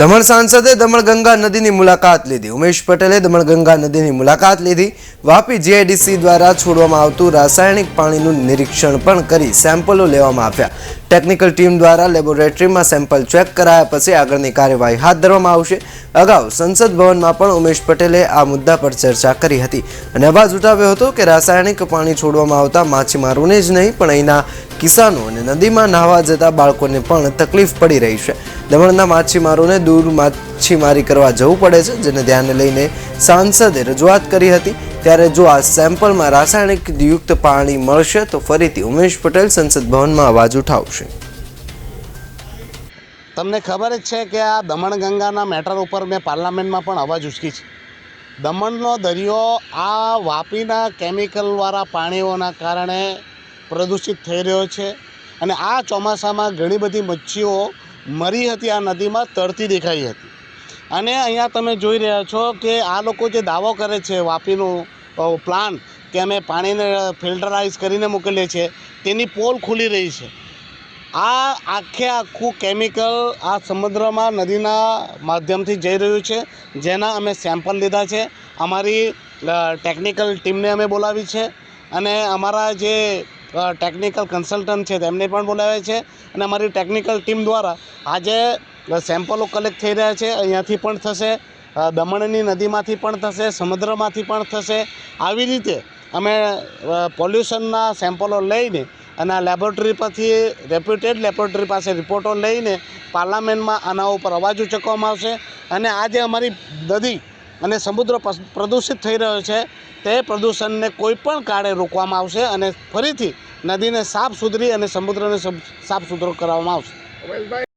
દમણ સાંસદે દમણગંગા નદીની મુલાકાત લીધી. ઉમેશ પટેલે દમણગંગા નદીની મુલાકાત લીધી. વાપી જીઆઈડીસી દ્વારા છોડવામાં આવતું રાસાયણિક પાણીનું નિરીક્ષણ પણ કરી સેમ્પલો લેવામાં આવ્યા. ટેકનિકલ ટીમ દ્વારા લેબોરેટરીમાં સેમ્પલ ચેક કરાયા પછી આગળની કાર્યવાહી હાથ ધરવામાં આવશે. અગાઉ સંસદ ભવનમાં પણ ઉમેશ પટેલે આ મુદ્દા પર ચર્ચા કરી હતી અને અવાજ ઉઠાવ્યો હતો કે રાસાયણિક પાણી છોડવામાં આવતા માછીમારોને જ નહીં, પણ અહીંના કિસાનો અને નદીમાં નાહવા જતા બાળકોને પણ તકલીફ પડી રહી છે. દમણના માછીમારોને દૂર માછીમારી કરવા જવું પડે છે, જેને ધ્યાને લઈને સાંસદે રજૂઆત કરી હતી. ત્યારે જો આ સેમ્પલમાં રાસાયણિક યુક્ત પાણી મળશે, તો ફરીથી ઉમેશ પટેલ સંસદ ભવનમાં અવાજ ઉઠાવશે. તમને ખબર જ છે કે આ દમણગંગાના મેટર ઉપર મેં પાર્લામેન્ટમાં પણ અવાજ ઉચકી છે. દમણનો દરિયો આ વાપીના કેમિકલવાળા પાણીઓના કારણે પ્રદૂષિત થઈ રહ્યો છે અને આ ચોમાસામાં ઘણી બધી મચ્છીઓ મરી હતી, આ નદીમાં તરતી દેખાઈ હતી. અને અહીંયા તમે જોઈ રહ્યા છો કે આ લોકો જે દાવો કરે છે વાપીનું પ્લાન કે અમે પાણીને ફિલ્ટરાઇઝ કરીને મોકલીએ છીએ, તેની પોલ ખુલી રહી છે. આ આખે આખું કેમિકલ આ સમુદ્રમાં નદીના માધ્યમથી જઈ રહ્યું છે, જેના અમે સેમ્પલ લીધા છે. અમારી ટેકનિકલ ટીમને અમે બોલાવી છે અને અમારા જે ટેકનિકલ કન્સલ્ટન્ટ છે તેમને પણ બોલાવ્યા છે અને અમારી ટેકનિકલ ટીમ દ્વારા આજે સેમ્પલો કલેક્ટ થઈ રહ્યા છે. અહીંયાથી પણ થશે દમણની નદીમાંથી પણ થશે, સમુદ્રમાંથી પણ થશે. આવી રીતે અમે પોલ્યુશનના સેમ્પલો લઈને અને લેબોરેટરી પરથી રેપ્યુટેડ લેબોરેટરી પાસે રિપોર્ટો લઈને પાર્લામેન્ટમાં આના ઉપર અવાજ ઉચકવામાં આવશે. અને આજે અમારી નદી અને સમુદ્ર પ્રદૂષિત થઈ રહ્યો છે, તે પ્રદૂષણને કોઈપણ કાળે રોકવામાં આવશે અને ફરીથી નદીને સાફ સુધરી અને સમુદ્રને સાફ સુથરો કરવામાં આવશે.